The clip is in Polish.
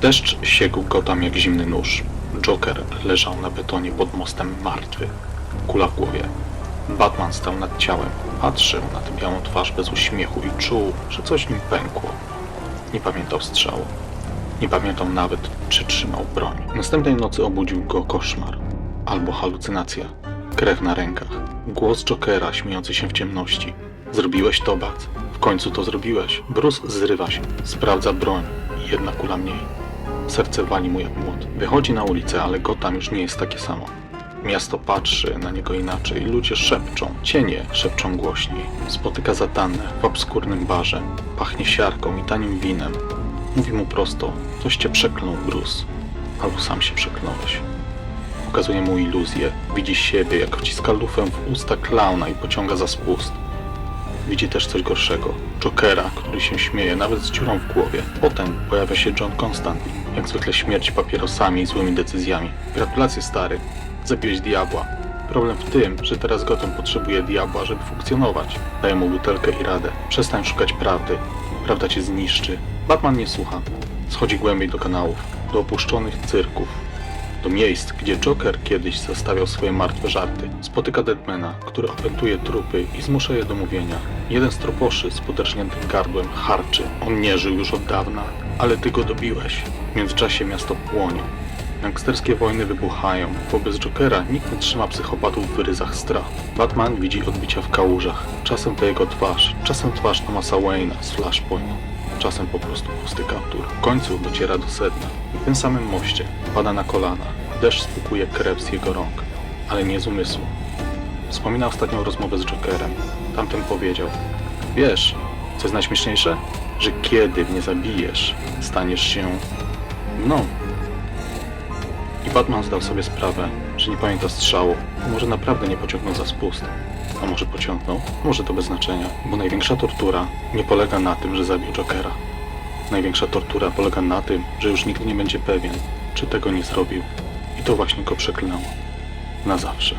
Deszcz siekł go tam jak zimny nóż. Joker leżał na betonie pod mostem martwy. Kula w głowie. Batman stał nad ciałem, patrzył na tę białą twarz bez uśmiechu i czuł, że coś nim pękło. Nie pamiętał strzału. Nie pamiętał nawet, czy trzymał broń. Następnej nocy obudził go koszmar. Albo halucynacja. Krew na rękach. Głos Jokera śmiejący się w ciemności. Zrobiłeś to, Bat. W końcu to zrobiłeś. Bruce zrywa się. Sprawdza broń. Jedna kula mniej. Serce wali mu jak młot. Wychodzi na ulicę, ale Gotham już nie jest takie samo. Miasto patrzy na niego inaczej. Ludzie szepczą. Cienie szepczą głośniej. Spotyka zatannę w obskurnym barze. Pachnie siarką i tanim winem. Mówi mu prosto. Ktoś cię przeklął, Bruce. Albo sam się przekląłeś. Pokazuje mu iluzję. Widzi siebie, jak wciska lufę w usta klauna i pociąga za spust. Widzi też coś gorszego. Jokera, który się śmieje, nawet z dziurą w głowie. Potem pojawia się John Constantine. Jak zwykle śmierć papierosami i złymi decyzjami. Gratulacje, stary. Zabiłeś diabła. Problem w tym, że teraz Gotham potrzebuje diabła, żeby funkcjonować. Daje mu butelkę i radę. Przestań szukać prawdy. Prawda cię zniszczy. Batman nie słucha. Schodzi głębiej do kanałów, do opuszczonych cyrków, do miejsc, gdzie Joker kiedyś zastawiał swoje martwe żarty. Spotyka Deadmana, który opętuje trupy i zmusza je do mówienia. Jeden z troposzy z poderżniętym gardłem harczy. On nie żył już od dawna, ale ty go dobiłeś. W międzyczasie miasto płonie. Gangsterskie wojny wybuchają. Wobec Jokera nikt nie trzyma psychopatów w ryzach strachu. Batman widzi odbicia w kałużach. Czasem to jego twarz, czasem twarz Thomasa Wayne'a z Flashpoint. Czasem po prostu pusty kaptur. W końcu dociera do sedna. W tym samym moście pada na kolana. Deszcz spłukuje krew z jego rąk, ale nie z umysłu. Wspomina ostatnią rozmowę z Jokerem. Tamten powiedział: Wiesz, co jest najśmieszniejsze? Że kiedy mnie zabijesz, staniesz się mną. I Batman zdał sobie sprawę, że nie pamięta strzału, może naprawdę nie pociągnął za spust. A może pociągnął? Może to bez znaczenia, bo największa tortura nie polega na tym, że zabił Jokera. Największa tortura polega na tym, że już nigdy nie będzie pewien, czy tego nie zrobił. I to właśnie go przeklęło. Na zawsze.